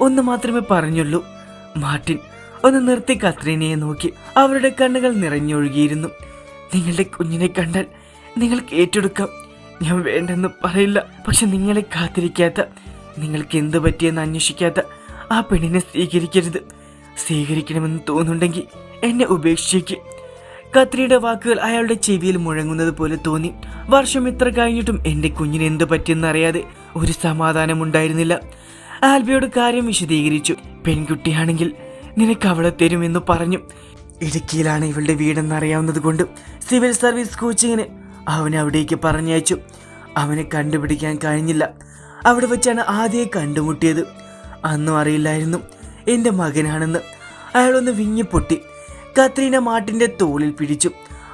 ഒന്ന് മാത്രമേ പറഞ്ഞുള്ളൂ. മാർട്ടിൻ ഒന്ന് നിർത്തി കത്രീനയെ നോക്കി അവരുടെ കണ്ണുകൾ നിറഞ്ഞൊഴുകിയിരുന്നു. നിങ്ങളുടെ കുഞ്ഞിനെ കണ്ടാൽ നിങ്ങൾക്ക് ഏറ്റെടുക്കാം. ഞാൻ വേണ്ടെന്ന് പറയില്ല പക്ഷെ നിങ്ങളെ കാത്തിരിക്കാത്ത നിങ്ങൾക്ക് എന്ത് പറ്റിയെന്ന് അന്വേഷിക്കാത്ത ആ പെണ്ണിനെ സ്വീകരിക്കരുത്. സ്വീകരിക്കണമെന്ന് തോന്നുന്നുണ്ടെങ്കിൽ എന്നെ ഉപേക്ഷിക്ക് കത്രിയുടെ വാക്കുകൾ അയാളുടെ ചെവിയിൽ മുഴങ്ങുന്നത് പോലെ തോന്നി. വർഷം ഇത്ര കഴിഞ്ഞിട്ടും എന്റെ കുഞ്ഞിന് എന്ത് പറ്റിയെന്നറിയാതെ ഒരു സമാധാനമുണ്ടായിരുന്നില്ല. ആൽബിയോട് കാര്യം വിശദീകരിച്ചു. പെൺകുട്ടിയാണെങ്കിൽ നിനക്ക് അവളെ തരുമെന്ന് പറഞ്ഞു. ഇടുക്കിയിലാണ് ഇവളുടെ വീടെന്ന് അറിയാവുന്നത് കൊണ്ട് സിവിൽ സർവീസ് കോച്ചിങ്ങിന് അവനെ അവിടേക്ക് പറഞ്ഞയച്ചു. അവനെ കണ്ടുപിടിക്കാൻ കഴിഞ്ഞില്ല. അവിടെ വെച്ചാണ് ആദ്യം കണ്ടുമുട്ടിയത്. അന്നും അറിയില്ലായിരുന്നു എന്റെ മകനാണെന്ന്. അയാളൊന്ന് വിങ്ങിപ്പൊട്ടി കത്രീന മാട്ടിന്റെ തോളിൽ പിടിച്ചു.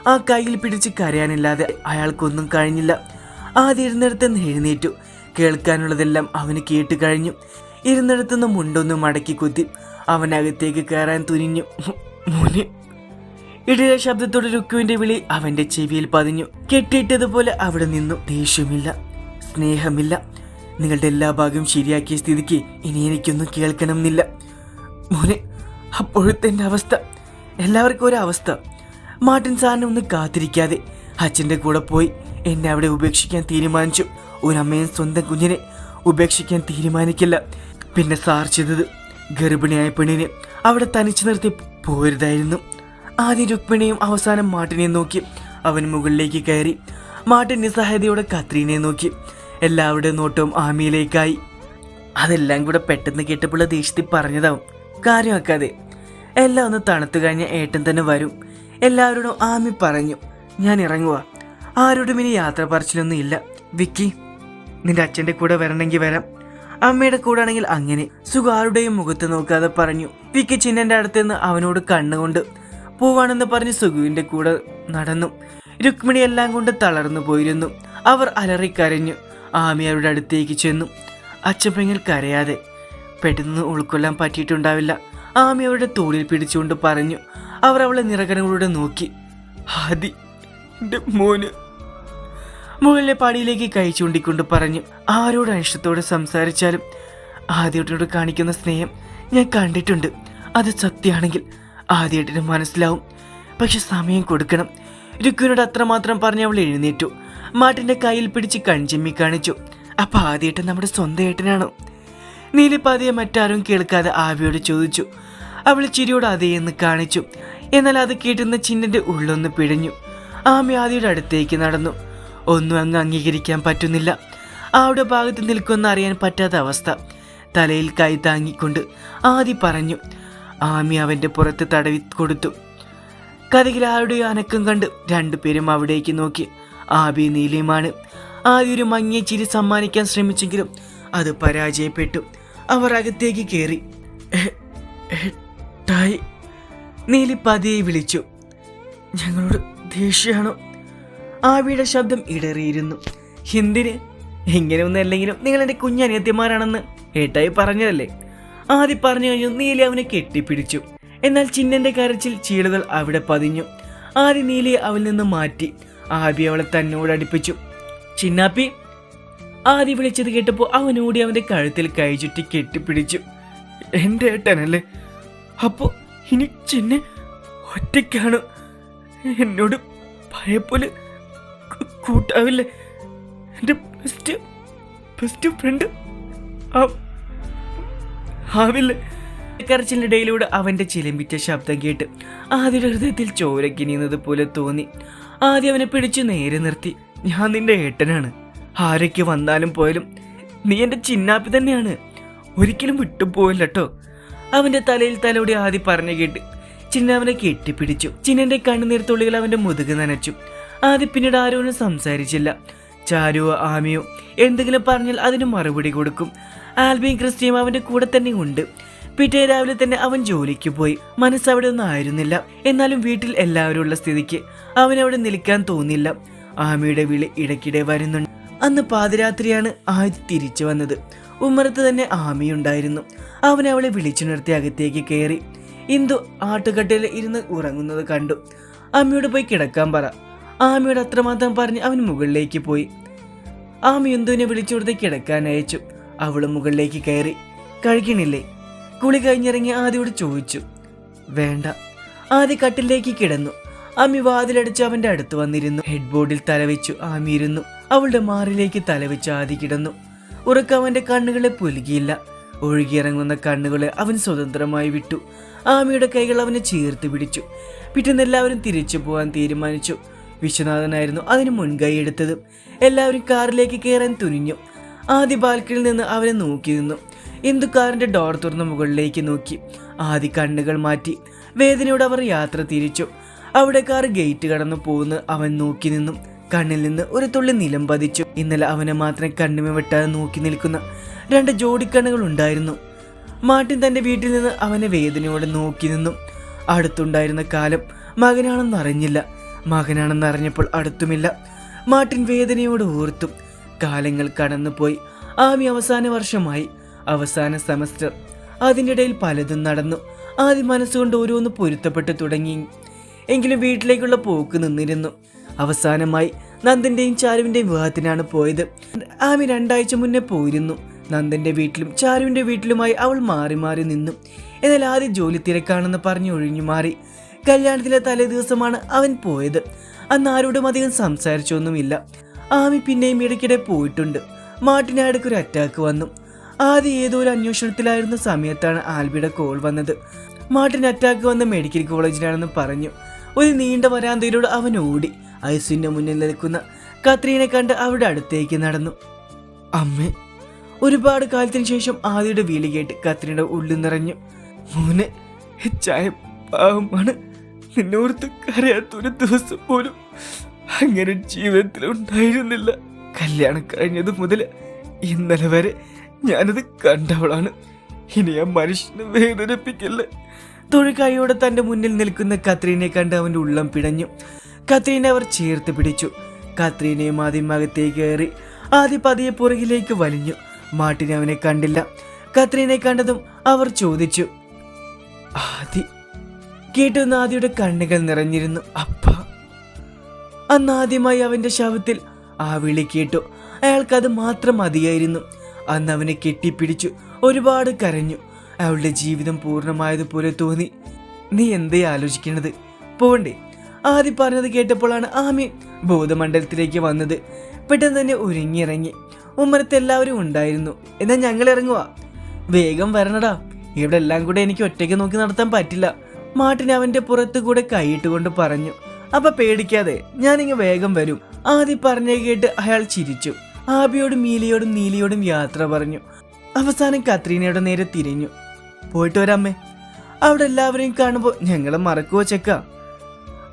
ആ കയ്യിൽ പിടിച്ച് കരയാനില്ലാതെ അയാൾക്കൊന്നും കഴിഞ്ഞില്ല. ആദ്യം ഇരുന്നിടത്ത് എഴുന്നേറ്റു. കേൾക്കാനുള്ളതെല്ലാം അവന് കേട്ട് കഴിഞ്ഞു. ഇരുന്നിടത്തുനിന്ന് മുണ്ടൊന്ന് മടക്കി കുത്തി അവനകത്തേക്ക് കയറാൻ തുനിഞ്ഞു. മോനെ. ശബ്ദത്തോടെ രുക്കുവിന്റെ വിളി അവന്റെ ചെവിയിൽ പതിഞ്ഞു. കെട്ടിയിട്ടതുപോലെ അവിടെ നിന്നു. ദേഷ്യമില്ല സ്നേഹമില്ല. നിങ്ങളുടെ എല്ലാ ഭാഗം ശരിയാക്കിയ സ്ഥിതിക്ക് ഇനി എനിക്കൊന്നും കേൾക്കണമെന്നില്ല. മോനെ അപ്പോഴത്തെ എന്റെ അവസ്ഥ. എല്ലാവർക്കും ഒരു അവസ്ഥ. മാർട്ടിൻ സാറിനെ ഒന്ന് കാത്തിരിക്കാതെ അച്ഛന്റെ കൂടെ പോയി എന്നെ അവിടെ ഉപേക്ഷിക്കാൻ തീരുമാനിച്ചു. ഒരമ്മയും സ്വന്തം കുഞ്ഞിനെ ഉപേക്ഷിക്കാൻ തീരുമാനിക്കില്ല. പിന്നെ സാർ ചെയ്തത് ഗർഭിണിയായ പെണ്ണിനെ അവിടെ തനിച്ചു നിർത്തി പോരുതായിരുന്നു. ആദ്യം രുക്മിണിയും അവസാനം മാർട്ടിനെ നോക്കി. അവൻ മുകളിലേക്ക് കയറി മാർട്ടിൻ നിസ്സഹായതയോടെ കത്രീനെ നോക്കി. എല്ലാവരുടെ നോട്ടവും ആമിയിലേക്കായി. അതെല്ലാം കൂടെ പെട്ടെന്ന് കേട്ടപ്പോൾ ദേഷ്യത്തിൽ പറഞ്ഞതാവും. കാര്യമാക്കാതെ. എല്ലാം ഒന്ന് തണുത്തു കഴിഞ്ഞ ഏട്ടൻ തന്നെ വരും. എല്ലാവരോടും ആമി പറഞ്ഞു ഞാൻ ഇറങ്ങുക ആരോടും ഇനി യാത്ര പറച്ചിലൊന്നും ഇല്ല. വിക്കി നിന്റെ അച്ഛന്റെ കൂടെ വരണമെങ്കിൽ വരാം. അമ്മയുടെ കൂടെ ആണെങ്കിൽ അങ്ങനെ. സുഗാറുടെയും മുഖത്ത് നോക്കാതെ പറഞ്ഞു വിക്കി ചിന്നന്റെ അടുത്ത് നിന്ന് അവനോട് കണ്ണുകൊണ്ട് പോവാണെന്ന് പറഞ്ഞ് സുഗുവിന്റെ കൂടെ നടന്നു. രുക്മിണി എല്ലാം കൊണ്ട് തളർന്നു പോയിരുന്നു. അവർ അലറിക്കരഞ്ഞു ആമി അവരുടെ അടുത്തേക്ക് ചെന്നു. അച്ഛപ്പെങ്ങൾ കരയാതെ പെട്ടെന്ന് ഉൾക്കൊള്ളാൻ പറ്റിയിട്ടുണ്ടാവില്ല. ആമി അവരുടെ തോളിൽ പിടിച്ചുകൊണ്ട് പറഞ്ഞു. അവർ അവളെ നിറകനങ്ങളോടെ നോക്കി. ആദി എന്റെ മോന് മുകളിലെ പടിയിലേക്ക് കൈ ചൂണ്ടിക്കൊണ്ട് പറഞ്ഞു ആരോട് അനിഷ്ടത്തോടെ സംസാരിച്ചാലും? ആദ്യേട്ടനോട് കാണിക്കുന്ന സ്നേഹം ഞാൻ കണ്ടിട്ടുണ്ട്. അത് സത്യമാണെങ്കിൽ ആദ്യേട്ടന് മനസ്സിലാവും. പക്ഷെ സമയം കൊടുക്കണം. രുക്കുവിനോട് അത്രമാത്രം പറഞ്ഞ് അവൾ എഴുന്നേറ്റു. മാട്ടിന്റെ കയ്യിൽ പിടിച്ച് കൺചെമ്മി കാണിച്ചു അപ്പൊ ആദ്യേട്ടൻ നമ്മുടെ സ്വന്തം ഏട്ടനാണോ? നീലിപ്പാതിയെ മറ്റാരും കേൾക്കാതെ ആവിയോട് ചോദിച്ചു. അവൾ ചിരിയോട് അതേ എന്ന് കാണിച്ചു. എന്നാൽ അത് കേട്ടുന്ന ചിന്നന്റെ ഉള്ളൊന്ന് പിഴഞ്ഞു. ആമി ആദിയുടെ അടുത്തേക്ക് നടന്നു. ഒന്നും അങ്ങ് അംഗീകരിക്കാൻ പറ്റുന്നില്ല. ആവിടെ ഭാഗത്ത് നിൽക്കുമെന്ന് അറിയാൻ പറ്റാത്ത അവസ്ഥ. തലയിൽ കൈ താങ്ങിക്കൊണ്ട് ആദി പറഞ്ഞു ആമി അവന്റെ പുറത്ത് തടവി കൊടുത്തു. കഥകിൽ ആരുടെ അനക്കം കണ്ട് രണ്ടുപേരും അവിടേക്ക് നോക്കി. ആബി നീലിയുമാണ്. ആദ്യ ഒരു മങ്ങിയ ചിരി സമ്മാനിക്കാൻ ശ്രമിച്ചെങ്കിലും അത് പരാജയപ്പെട്ടു. അവർ അകത്തേക്ക് കയറി. നീലി പതിയെ വിളിച്ചു. ഞങ്ങളോട് ദേഷ്യമാണോ ആവിയുടെ ശബ്ദം ഇടറിയിരുന്നു. എന്തിന്? എങ്ങനെ ഒന്നും അല്ലെങ്കിലും നിങ്ങൾ എന്റെ കുഞ്ഞനിയത്തിമാരാണെന്ന് ഏട്ടായി പറഞ്ഞതല്ലേ? ആദ്യം പറഞ്ഞു കഴിഞ്ഞു നീലി അവനെ കെട്ടിപ്പിടിച്ചു. എന്നാൽ ചിന്നന്റെ കരച്ചിൽ ചീളുകൾ അവിടെ പതിഞ്ഞു. ആദ്യം നീലിയെ അവൽ നിന്ന് മാറ്റി. ആബി അവളെ തന്നോട് അടുപ്പിച്ചു. ചിന്നാപ്പി ആദ്യ വിളിച്ചത് കേട്ടപ്പോൾ അവനോടി അവന്റെ കഴുത്തിൽ കൈ ചുറ്റി കെട്ടിപ്പിടിച്ചു. എന്റെ ഏട്ടനല്ലേ? അപ്പോ ഇനി ചിന്നെ ഒറ്റയ്ക്കാണ്? എന്നോട് ഭയപോലെ കൂ- കൂട്ടാവില്ലേ എന്റെ ബെസ്റ്റ് ബെസ്റ്റ് ഫ്രണ്ട് ആവില്ലേ കരച്ചിലിനിടയിലൂടെ അവന്റെ ചിലമ്പിച്ച ശബ്ദം കേട്ട് ആദ്യയുടെ ഹൃദയത്തിൽ ചോരക്കിനിയുന്നത് പോലെ തോന്നി. ആദ്യം അവനെ പിടിച്ചു നേരെ നിർത്തി. ഞാൻ നിന്റെ ഏട്ടനാണ്. ആരൊക്കെ വന്നാലും പോയാലും നീ എന്റെ ചിന്നാപ്പി തന്നെയാണ്. ഒരിക്കലും വിട്ടുപോയില്ല കേട്ടോ അവന്റെ തലയിൽ തലോടി ആദ്യം പറഞ്ഞു കേട്ട് ചിന്ന അവനെ കെട്ടിപ്പിടിച്ചു. ചിന്നന്റെ കണ്ണുനീർത്തുള്ളികൾ അവന്റെ മുതുക് നനച്ചു. ആദ്യം പിന്നീട് ആരോനും സംസാരിച്ചില്ല. ചാരുവോ ആമിയോ എന്തെങ്കിലും പറഞ്ഞാൽ അതിന് മറുപടി കൊടുക്കും. ആൽബിയും ക്രിസ്റ്റിയും അവന്റെ കൂടെ തന്നെ ഉണ്ട്. പിറ്റേ രാവിലെ തന്നെ അവൻ ജോലിക്ക് പോയി. മനസ്സ് അവിടെ ഒന്നും ആയിരുന്നില്ല. എന്നാലും വീട്ടിൽ എല്ലാവരും ഉള്ള സ്ഥിതിക്ക് അവൻ അവിടെ നിൽക്കാൻ തോന്നില്ല. ആമിയുടെ വിളി ഇടയ്ക്കിടെ വരുന്നുണ്ട്. അന്ന് പാതിരാത്രിയാണ് ആദ്യ തിരിച്ചു വന്നത്. ഉമ്മറത്ത് തന്നെ ആമിയുണ്ടായിരുന്നു അവൻ അവളെ വിളിച്ചു നിർത്തി അകത്തേക്ക് കയറി. ഇന്ദു ആട്ടുകട്ടയിൽ ഇരുന്ന് ഉറങ്ങുന്നത് കണ്ടു. അമ്മയോട് പോയി കിടക്കാൻ പറ. ആമിയോട് അത്രമാത്രം പറഞ്ഞ് അവൻ മുകളിലേക്ക് പോയി. ആമി എന്തുവിനെ വിളിച്ചുകൊടുത്ത് കിടക്കാൻ അയച്ചു. അവളും മുകളിലേക്ക് കയറി. കഴിക്കണില്ലേ കുളി കഴിഞ്ഞിറങ്ങി ആദ്യോട് ചോദിച്ചു. വേണ്ട. ആദ്യ കട്ടിലേക്ക് കിടന്നു. ആമി വാതിലടിച്ച് അവന്റെ അടുത്ത് വന്നിരുന്നു. ഹെഡ്ബോർഡിൽ തലവെച്ചു ആമി ഇരുന്നു അവളുടെ മാറിലേക്ക് തലവെച്ച് ആദ്യ കിടന്നു. ഉറക്കം അവന്റെ കണ്ണുകളെ പുലുകിയില്ല. ഒഴുകിയിറങ്ങുന്ന കണ്ണുകളെ അവൻ സ്വതന്ത്രമായി വിട്ടു. ആമിയുടെ കൈകൾ അവനെ ചേർത്ത് പിടിച്ചു. പിറ്റേന്ന് എല്ലാവരും തിരിച്ചു പോകാൻ തീരുമാനിച്ചു. വിശ്വനാഥനായിരുന്നു അതിന് മുൻകൈ എടുത്തത്. എല്ലാവരും കാറിലേക്ക് കയറാൻ തുനിഞ്ഞു. ആദ്യ ബാൽക്കണിയിൽ നിന്ന് അവനെ നോക്കി നിന്നു. ഇന്ദു കാറിന്റെ ഡോർ തുറന്ന് മുകളിലേക്ക് നോക്കി. ആദ്യ കണ്ണുകൾ മാറ്റി. വേദനയോടെ അവർ യാത്ര തിരിച്ചു. അവിടെ കാർ ഗേറ്റ് കടന്നു പോകുന്ന അവൻ നോക്കി നിന്നു. കണ്ണിൽ നിന്ന് ഒരു തുള്ളി നിലം പതിച്ചു. ഇന്നലെ അവനെ മാത്രം കണ്ണിമ വെട്ടാതെ നോക്കി നിൽക്കുന്ന രണ്ട് ജോഡിക്കണ്ണുകൾ ഉണ്ടായിരുന്നു. മാർട്ടിൻ തന്റെ വീട്ടിൽ നിന്ന് അവനെ വേദനയോടെ നോക്കി നിന്നു. അടുത്തുണ്ടായിരുന്ന കാലം മകനാണെന്ന് അറിഞ്ഞില്ല. മകനാണെന്ന് അറിഞ്ഞപ്പോൾ അടുത്തുമില്ല. മാർട്ടിൻ വേദനയോട് ഓർത്തും. കാലങ്ങൾ കടന്നുപോയി. ആമി അവസാന വർഷമായി. അവസാന സെമസ്റ്റർ. അതിനിടയിൽ പലതും നടന്നു. ആദ്യം മനസ്സുകൊണ്ട് ഓരോന്ന് പൊരുത്തപ്പെട്ട് തുടങ്ങി. എങ്കിലും വീട്ടിലേക്കുള്ള പോക്ക് നിന്നിരുന്നു. അവസാനമായി നന്ദന്റെയും ചാരുവിന്റെയും വിവാഹത്തിനാണ് പോയത്. ആമി രണ്ടാഴ്ച മുന്നേ പോയിരുന്നു. നന്ദന്റെ വീട്ടിലും ചാരുവിന്റെ വീട്ടിലുമായി അവൾ മാറി മാറി നിന്നു. എന്നാൽ ആദ്യം ജോലി തിരക്കാണെന്ന് പറഞ്ഞ് ഒഴിഞ്ഞു മാറി. കല്യാണത്തിലെ തലേ ദിവസമാണ് അവൻ പോയത്. അന്ന് ആരോടും അധികം സംസാരിച്ചൊന്നുമില്ല. ആമി പിന്നെയും ഇടയ്ക്കിടെ പോയിട്ടുണ്ട്. മാട്ടിനായിടയ്ക്ക് ഒരു അറ്റാക്ക് വന്നു. ആദ്യം ഏതോ ഒരു അന്വേഷണത്തിലായിരുന്ന സമയത്താണ് ആൽബിയുടെ കോൾ വന്നത്. മാർട്ടിൻ അറ്റാക്ക് വന്ന മെഡിക്കൽ കോളേജിലാണെന്ന് പറഞ്ഞു. ഒരു നീണ്ട വരാന്തയിലൂടെ അവൻ ഓടി. ഐസിന്റെ മുന്നിൽ നിൽക്കുന്ന കത്രീനെ കണ്ട് അവരുടെ അടുത്തേക്ക് നടന്നു. അമ്മേ. ഒരുപാട് കാലത്തിന് ശേഷം ആദ്യയുടെ വിളി കേട്ട് കത്രീയുടെ ഉള്ളിൽ നിറഞ്ഞു. മോനെ ചായ പാവമാണ്. നിന്നോർത്ത് കരയാത്തൊരു ദിവസം പോലും അങ്ങനെ ജീവിതത്തിൽ ഉണ്ടായിരുന്നില്ല. കല്യാണം കഴിഞ്ഞത് മുതൽ ഇന്നലെ വരെ ഞാനത് കണ്ടവളാണ്. ഇനി ആ മനുഷ്യനെ വേദനിപ്പിക്കല്ലേ? തൊഴുകായോടെ തന്റെ മുന്നിൽ നിൽക്കുന്ന കത്രീനെ കണ്ട് അവന്റെ ഉള്ളം പിടഞ്ഞു. കത്രീനെ അവർ ചേർത്ത് പിടിച്ചു. കത്രീനയും ആദ്യം അകത്തേക്ക് കയറി ആദ്യ പതിയെ പുറകിലേക്ക് വലിഞ്ഞു. മാട്ടിനെ അവനെ കണ്ടില്ല. കത്രീനെ കണ്ടതും അവർ ചോദിച്ചു ആദി കേട്ടുന്ന ആദിയുടെ കണ്ണുകൾ നിറഞ്ഞിരുന്നു. അപ്പ. അന്ന് ആദ്യമായി അവന്റെ ശവത്തിൽ ആ വിളി കേട്ടു. അയാൾക്കത് മാത്രം മതിയായിരുന്നു. അന്ന് അവനെ കെട്ടിപ്പിടിച്ചു. ഒരുപാട് കരഞ്ഞു. അവളുടെ ജീവിതം പൂർണമായതുപോലെ തോന്നി. നീ എന്തേ ആലോചിക്കണത്? പോണ്ടേ. ആദ്യം പറഞ്ഞത് കേട്ടപ്പോഴാണ് ആമി ബോധമണ്ഡലത്തിലേക്ക് വന്നത്. പെട്ടെന്ന് തന്നെ ഒരുങ്ങിയിറങ്ങി. ഉമ്മരത്ത് എല്ലാവരും ഉണ്ടായിരുന്നു. എന്നാൽ ഞങ്ങൾ ഇറങ്ങുക വേഗം വരണടാ. ഇവിടെ എല്ലാം കൂടെ എനിക്ക് ഒറ്റയ്ക്ക് നോക്കി നടത്താൻ പറ്റില്ല. മാട്ടിന് അവന്റെ പുറത്തു കൂടെ കൈയിട്ടുകൊണ്ട് പറഞ്ഞു അപ്പൊ പേടിക്കാതെ ഞാനിങ്ങ് വേഗം വരും. ആദ്യം പറഞ്ഞ കേട്ട് അയാൾ ചിരിച്ചു. ആബിയോടും മീലിയോടും നീലിയോടും യാത്ര പറഞ്ഞു. അവസാനം കത്രീനയുടെ നേരെ തിരിഞ്ഞു. പോയിട്ട് വരാമ്മേ അവിടെ എല്ലാവരെയും കാണുമ്പോൾ ഞങ്ങളെ മറക്കുവോ ചെക്ക?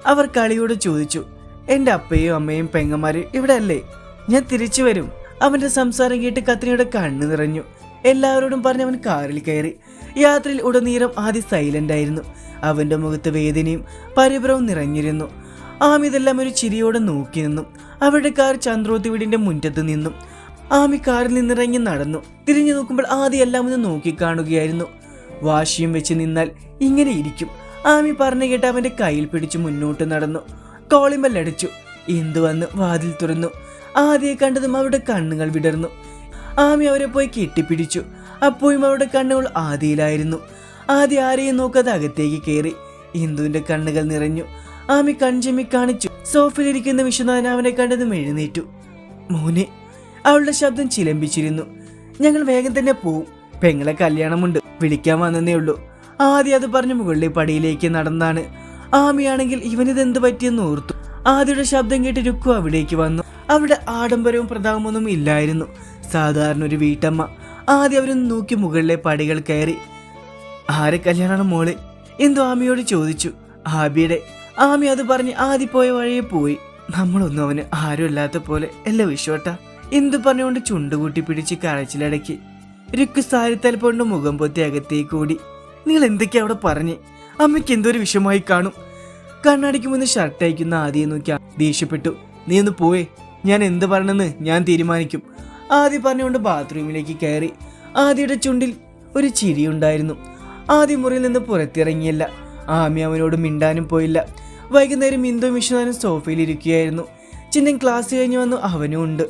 അവർ കളിയോട് ചോദിച്ചു. എന്റെ അപ്പയും അമ്മയും പെങ്ങന്മാരും ഇവിടെ അല്ലേ ഞാൻ തിരിച്ചു വരും. അവന്റെ സംസാരം കേട്ട് കത്രിയുടെ കണ്ണു നിറഞ്ഞു. എല്ലാവരോടും പറഞ്ഞ് അവൻ കാറിൽ കയറി. യാത്രയിൽ ഉടനീളം ആദ്യം സൈലന്റ് ആയിരുന്നു. അവന്റെ മുഖത്ത് വേദനയും പരിഭ്രവും നിറഞ്ഞിരുന്നു. ആമിതെല്ലാം ഒരു ചിരിയോടെ നോക്കി നിന്നു. അവരുടെ കാർ ചന്ദ്രോത്തി വീടിന്റെ മുറ്റത്ത് നിന്നും. ആമി കാറിൽ നിന്നിറങ്ങി നടന്നു. തിരിഞ്ഞു നോക്കുമ്പോൾ ആദ്യം എല്ലാം ഒന്ന് നോക്കിക്കാണുകയായിരുന്നു വാശിയും വെച്ച് നിന്നാൽ ഇങ്ങനെ ഇരിക്കും. ആമി പറഞ്ഞു കേട്ട് അവന്റെ കയ്യിൽ പിടിച്ച് മുന്നോട്ട് നടന്നു. കോളിമ്പൽ അടിച്ചു. എന്തു വന്ന് വാതിൽ തുറന്നു. ആദ്യയെ കണ്ടതും അവരുടെ കണ്ണുകൾ വിടർന്നു. ആമി അവരെ പോയി കെട്ടിപ്പിടിച്ചു. അപ്പോഴും അവരുടെ കണ്ണുകൾ ആദിയിലായിരുന്നു. ആദ്യ ആരെയും നോക്കാതെ അകത്തേക്ക് കയറി. ഇന്ദുവിന്റെ കണ്ണുകൾ നിറഞ്ഞു. ആമി കൺചെമ്മി കാണിച്ചു. സോഫയിലിരിക്കുന്ന വിശ്വനാഥൻ അവനെ കണ്ടതും എഴുന്നേറ്റു. മോനെ അവളുടെ ശബ്ദം ചിലമ്പിച്ചിരുന്നു. ഞങ്ങൾ വേഗം തന്നെ പോവും. പെങ്ങളെ കല്യാണമുണ്ട്. വിളിക്കാൻ വന്നതേ ഉള്ളൂ. ആദ്യം അത് പറഞ്ഞു മുകളിലെ പടിയിലേക്ക് നടന്നാണ്. ആമിയാണെങ്കിൽ ഇവനിത് എന്ത് പറ്റിയെന്ന് ഓർത്തു. ആദ്യയുടെ ശബ്ദം കേട്ട് രുക്കു അവിടേക്ക് വന്നു. അവിടെ ആഡംബരവും പ്രതാപമൊന്നും ഇല്ലായിരുന്നു. സാധാരണ ഒരു വീട്ടമ്മ. ആദ്യം അവരൊന്ന് നോക്കി മുകളിലെ പടികൾ കയറി. ആരെ കല്യാണമാണ് മോൾ? എന്തോ ആമിയോട് ചോദിച്ചു. ആബിയുടെ. ആമി അത് പറഞ്ഞ് ആദ്യ പോയ വഴിയെ പോയി. നമ്മളൊന്നും അവന് ആരും ഇല്ലാത്ത പോലെ അല്ല വിശ്വട്ട? എന്തു പറഞ്ഞുകൊണ്ട് ചുണ്ടുകൂട്ടി പിടിച്ച് കരച്ചിലടക്കി. രുക്ക് സാരിത്തലപ്പൊണ്ട് മുഖം പൊത്തി അകത്തേക്ക് ഓടി. നിങ്ങൾ എന്തൊക്കെയാ അവിടെ പറഞ്ഞേ? അമ്മയ്ക്ക് എന്തൊരു വിഷമായി കാണും. കണ്ണാടിക്ക് മുന്നിൽ ഷർട്ട് അയക്കുന്ന ആദ്യം നോക്കി ദേഷ്യപ്പെട്ടു. നീ ഒന്ന് പോയേ. ഞാൻ എന്ത് പറയണമെന്ന് ഞാൻ തീരുമാനിക്കും. ആദ്യം പറഞ്ഞുകൊണ്ട് ബാത്റൂമിലേക്ക് കയറി. ആദ്യയുടെ ചുണ്ടിൽ ഒരു ചിരിയുണ്ടായിരുന്നു. ആദ്യ മുറിയിൽ നിന്ന് പുറത്തിറങ്ങിയില്ല. ആമി അവനോട് മിണ്ടാനും പോയില്ല. വൈകുന്നേരം ഇന്ദു സോഫയിൽ ഇരിക്കുകയായിരുന്നു. ചിന്തൻ ക്ലാസ് കഴിഞ്ഞ് വന്നു അവനും ഉണ്ട്.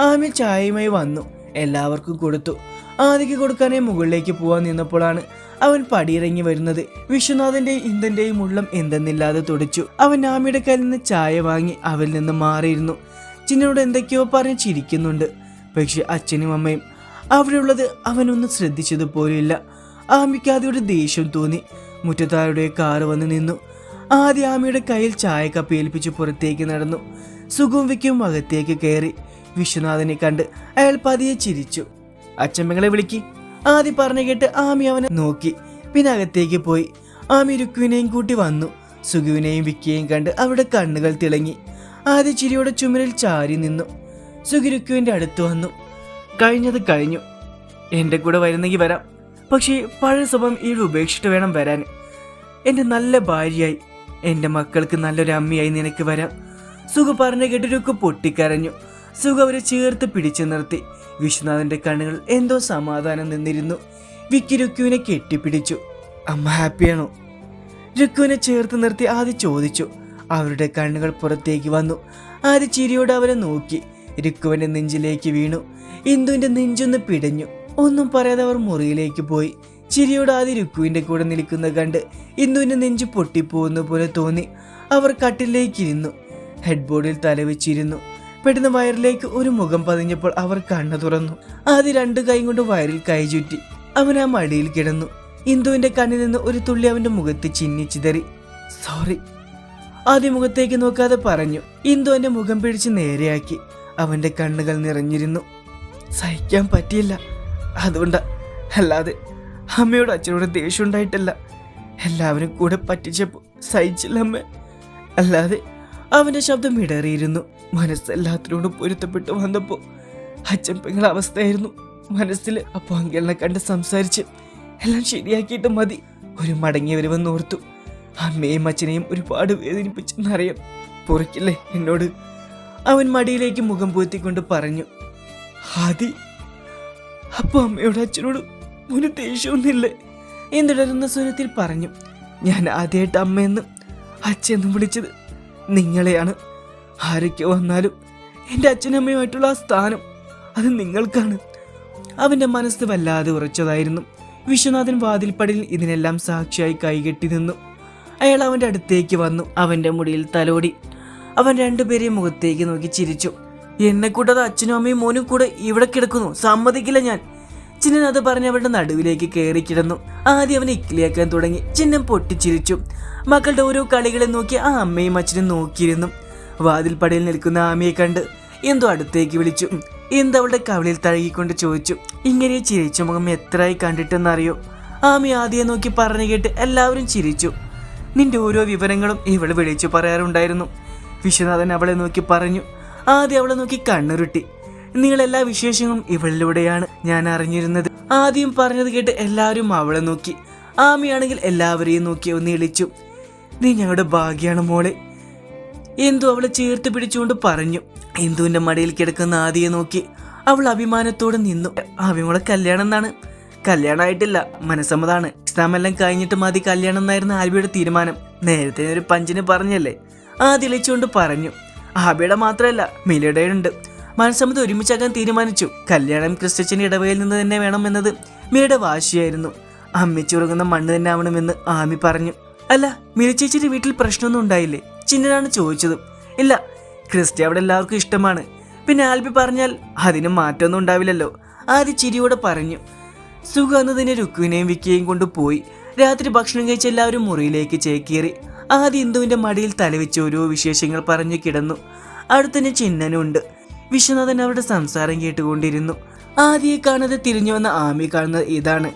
ആമി ചായയുമായി വന്നു എല്ലാവർക്കും കൊടുത്തു. ആദിക്ക് കൊടുക്കാനേ മുകളിലേക്ക് പോവാൻ നിന്നപ്പോഴാണ് അവൻ പടിയിറങ്ങി വരുന്നത്. വിശ്വനാഥന്റെയും ഇന്ദന്റെയും ഉള്ളം എന്തെന്നില്ലാതെ തുടച്ചു. അവൻ ആമിയുടെ കയ്യിൽ നിന്ന് ചായ വാങ്ങി അവരിൽ നിന്ന് മാറിയിരുന്നു. ചിന്നോട് എന്തൊക്കെയോ പറഞ്ഞ് ചിരിക്കുന്നുണ്ട്. പക്ഷെ അച്ഛനും അമ്മയും അവിടെയുള്ളത് അവനൊന്നും ശ്രദ്ധിച്ചതുപോലെയില്ല. ആമിക്ക് ആദ്യയുടെ ദേഷ്യം തോന്നി. മുറ്റത്താരുടെ കാറ് വന്ന് നിന്നു. ആദ്യ ആമിയുടെ കയ്യിൽ ചായ കപ്പ് ഏൽപ്പിച്ച് പുറത്തേക്ക് നടന്നു. സുഗുംവിക്കും അകത്തേക്ക് കയറി. വിശ്വനാഥനെ കണ്ട് അയാൾ പതിയെ ചിരിച്ചു. അച്ഛമ്മകളെ വിളിക്ക്. ആദ്യം പറഞ്ഞു കേട്ട് ആമി അവനെ നോക്കി. പിന്നെ അകത്തേക്ക് പോയി. ആമി രുക്കുവിനെയും കൂട്ടി വന്നു. സുഗുവിനെയും വിക്കിയെയും കണ്ട് അവരുടെ കണ്ണുകൾ തിളങ്ങി. ആദ്യ ചിരിയുടെ ചുമരിൽ ചാരി നിന്നു. സുഖി രുക്കുവിന്റെ അടുത്ത് വന്നു. കഴിഞ്ഞത് കഴിഞ്ഞു. എന്റെ കൂടെ വരുന്നെങ്കിൽ വരാം. പക്ഷേ പഴയ സ്വഭാവം ഇവിടെ ഉപേക്ഷിച്ചിട്ട് വേണം വരാൻ. എന്റെ നല്ല ഭാര്യയായി. എന്റെ മക്കൾക്ക് നല്ലൊരു അമ്മയായി നിനക്ക് വരാം. സുഖ പറഞ്ഞ കേട്ടൊരുക്ക് പൊട്ടിക്കരഞ്ഞു. സുഖ അവരെ ചേർത്ത് പിടിച്ചു നിർത്തി. വിശ്വനാഥന്റെ കണ്ണുകൾ എന്തോ സമാധാനം നിന്നിരുന്നു. വിക്കി രുക്കുവിനെ കെട്ടിപ്പിടിച്ചു. അമ്മ ഹാപ്പിയാണോ? രുക്കുവിനെ ചേർത്ത് നിർത്തി ആദ്യം ചോദിച്ചു. അവരുടെ കണ്ണുകൾ പുറത്തേക്ക് വന്നു. ആദ്യ ചിരിയോടെ അവരെ നോക്കി. രുക്കുവിന്റെ നെഞ്ചിലേക്ക് വീണു. ഇന്ദുവിന്റെ നെഞ്ചൊന്ന് പിടഞ്ഞു. ഒന്നും പറയാതെ അവർ മുറിയിലേക്ക് പോയി. ചിരിയോടാതെ രുക്കുവിന്റെ കൂടെ നിൽക്കുന്ന കണ്ട് ഇന്ദുവിന്റെ നെഞ്ച് പൊട്ടിപ്പോകുന്ന പോലെ തോന്നി. അവർ കട്ടിലേക്ക് ഇരുന്നു. ഹെഡ് ബോർഡിൽ തലവെച്ചിരുന്നു. പെട്ടെന്ന് വയറിലേക്ക് ഒരു മുഖം പതിഞ്ഞപ്പോൾ അവർ കണ്ണു തുറന്നു. ആദ്യ രണ്ടു കൈ കൊണ്ട് വയറിൽ കൈ ചുറ്റി. അവൻ ആ മടിയിൽ കിടന്നു. ഇന്ദുവിന്റെ കണ്ണിൽ നിന്ന് ഒരു തുള്ളി അവന്റെ മുഖത്ത് ചിന്നിച്ചിതറി സോറി. ആദ്യ മുഖത്തേക്ക് നോക്കാതെ പറഞ്ഞു. ഇന്ദു എന്റെ മുഖം പിടിച്ച് നേരെയാക്കി. അവന്റെ കണ്ണുകൾ നിറഞ്ഞിരുന്നു. സഹിക്കാൻ പറ്റിയില്ല. അതുകൊണ്ടാ അല്ലാതെ അമ്മയോട് അച്ഛനോട് ദേഷ്യം ഉണ്ടായിട്ടല്ല എല്ലാവരും കൂടെ പറ്റിച്ചപ്പോൾ സഹിച്ചില്ല അമ്മ. അല്ലാതെ അവന്റെ ശബ്ദം ഇടറിയിരുന്നു. മനസ്സെല്ലാത്തിനോടും പൊരുത്തപ്പെട്ട് വന്നപ്പോൾ അച്ഛൻ പെങ്ങളെ അവസ്ഥയായിരുന്നു. മനസ്സിൽ അപ്പോൾ അങ്കിളിനെ കണ്ട് സംസാരിച്ച് എല്ലാം ശരിയാക്കിയിട്ട് മതി. ഒരു മടങ്ങി വരുമെന്ന് ഓർത്തു. അമ്മയും അച്ഛനെയും ഒരുപാട് വേദനിപ്പിച്ചെന്നറിയാം. പുറക്കില്ലേ എന്നോട്? അവൻ മടിയിലേക്ക് മുഖം പൂത്തിക്കൊണ്ട് പറഞ്ഞു ഹാദി അപ്പൊ അമ്മയോട് അച്ഛനോട് ഒരു ദേഷ്യമൊന്നുമില്ലേ? എന്തിടരുന്ന സ്വരത്തിൽ പറഞ്ഞു ഞാൻ ആദ്യമായിട്ട് അമ്മയെന്നും അച്ഛനെന്നും വിളിച്ചത് നിങ്ങളെയാണ്. ആരൊക്കെ വന്നാലും എന്റെ അച്ഛനമ്മയുമായിട്ടുള്ള ആ സ്ഥാനം അത് നിങ്ങൾക്കാണ്. അവന്റെ മനസ്സ് വല്ലാതെ ഉറച്ചതായിരുന്നു. വിശ്വനാഥൻ വാതിൽപ്പടിയിൽ ഇതിനെല്ലാം സാക്ഷിയായി കൈകെട്ടി നിന്നു. അയാൾ അവന്റെ അടുത്തേക്ക് വന്നു അവന്റെ മുടിയിൽ തലോടി അവൻ രണ്ടുപേരെയും മുഖത്തേക്ക് നോക്കി ചിരിച്ചു. എന്നെ കൂട്ടാതെ അച്ഛനും അമ്മയും മോനും കൂടെ ഇവിടെ കിടക്കുന്നു. സമ്മതിക്കില്ല ഞാൻ. ചിന്നൻ അത് പറഞ്ഞ് അവരുടെ നടുവിലേക്ക് കയറി കിടന്നു. ആദ്യം അവൻ ഇക്കിളിയാക്കാൻ തുടങ്ങി. ചിഹ്നം പൊട്ടിച്ചിരിച്ചു. മക്കളുടെ ഓരോ കളികളെ നോക്കി ആ അമ്മയും അച്ഛനും നോക്കിയിരുന്നു. വാതിൽപ്പടയിൽ നിൽക്കുന്ന ആമയെ കണ്ട് എന്തോ അടുത്തേക്ക് വിളിച്ചു. എന്തോ അവളുടെ കവളിൽ തഴുകിക്കൊണ്ട് ചോദിച്ചു. ഇങ്ങനെ ചിരിച്ച മുഖം എത്രയായി കണ്ടിട്ടെന്നറിയോ? ആമി ആദ്യം നോക്കി പറഞ്ഞു കേട്ട് എല്ലാവരും ചിരിച്ചു. നിന്റെ ഓരോ വിവരങ്ങളും ഇവൾ വിളിച്ചു പറയാറുണ്ടായിരുന്നു. വിശ്വനാഥൻ അവളെ നോക്കി പറഞ്ഞു ആദ്യം അവളെ നോക്കി കണ്ണുരുട്ടി. നിങ്ങളെല്ലാ വിശേഷങ്ങളും ഇവളിലൂടെയാണ് ഞാൻ അറിഞ്ഞിരുന്നത്. ആദ്യം പറഞ്ഞത് കേട്ട് എല്ലാവരും അവളെ നോക്കി. ആമിയാണെങ്കിൽ എല്ലാവരെയും നോക്കി ഒന്ന് ഇളിച്ചു. നീ ഞങ്ങളുടെ ഭാഗ്യാണ് മോളെ. എന്തു അവളെ ചേർത്ത് പിടിച്ചുകൊണ്ട് പറഞ്ഞു. എന്തുവിന്റെ മടിയിൽ കിടക്കുന്ന ആദിയെ നോക്കി. അവൾ അഭിമാനത്തോടെ നിന്നു. ആവിമോളെ കല്യാണം എന്നാണ്. കല്യാണമായിട്ടില്ല മനസ്സമ്മതാണ്. എക്സാം എല്ലാം കഴിഞ്ഞിട്ട് മതി കല്യാണം എന്നായിരുന്നു ആൽബിയുടെ തീരുമാനം. നേരത്തെ ഒരു പഞ്ചിന് പറഞ്ഞല്ലേ? ആദ്യ ഇളിച്ചുകൊണ്ട് പറഞ്ഞു. ആബിയുടെ മാത്രമല്ല മിലയുടെ ഉണ്ട് മനസ്സമ്മത് ഒരുമിച്ചാക്കാൻ തീരുമാനിച്ചു. കല്യാണം ക്രിസ്ത്യച്ചന്റെ ഇടവയിൽ നിന്ന് തന്നെ വേണമെന്നത് മിലയുടെ വാശിയായിരുന്നു. അമ്മിച്ചുറങ്ങുന്ന മണ്ണ് തന്നെ ആവണമെന്ന് ആമി പറഞ്ഞു. അല്ല മില വീട്ടിൽ പ്രശ്നമൊന്നും ഉണ്ടായില്ലേ? ചിന്നനാണ് ചോദിച്ചത്. ഇല്ല ക്രിസ്ത്യ അവിടെ എല്ലാവർക്കും ഇഷ്ടമാണ്. പിന്നെ ആൽബി പറഞ്ഞാൽ അതിന് മാറ്റമൊന്നും ഉണ്ടാവില്ലല്ലോ. ആദ്യ ചിരിയോടെ പറഞ്ഞു. സുഖ എന്നതിനെ രുക്കുവിനെയും വിക്കിയെയും കൊണ്ട് പോയി. രാത്രി ഭക്ഷണം കഴിച്ച് എല്ലാവരും മുറിയിലേക്ക് ചേക്കേറി ആദ്യ ഇന്ദുവിന്റെ മടിയിൽ തലവെച്ച് ഓരോ വിശേഷങ്ങൾ പറഞ്ഞു കിടന്നു. അടുത്തന്നെ ചിന്നനുണ്ട്. വിശ്വനാഥൻ അവരുടെ സംസാരം കേട്ടുകൊണ്ടിരുന്നു. ആദ്യയെ കാണാതെ തിരിഞ്ഞു വന്ന ആമി കാണുന്നത് ഇതാണ്.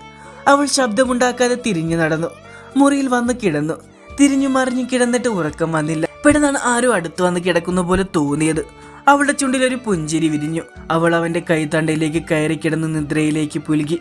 അവൾ ശബ്ദമുണ്ടാക്കാതെ തിരിഞ്ഞു നടന്നു. മുറിയിൽ വന്ന് കിടന്നു. തിരിഞ്ഞു മറിഞ്ഞു കിടന്നിട്ട് ഉറക്കം വന്നില്ല. പെട്ടെന്നാണ് ആരും അടുത്ത് വന്ന് കിടക്കുന്ന പോലെ തോന്നിയത്. അവളുടെ ചുണ്ടിൽ ഒരു പുഞ്ചിരി വിരിഞ്ഞു. അവൾ അവന്റെ കൈത്തണ്ടയിലേക്ക് കയറി കിടന്ന് നിദ്രയിലേക്ക് പുലുകി.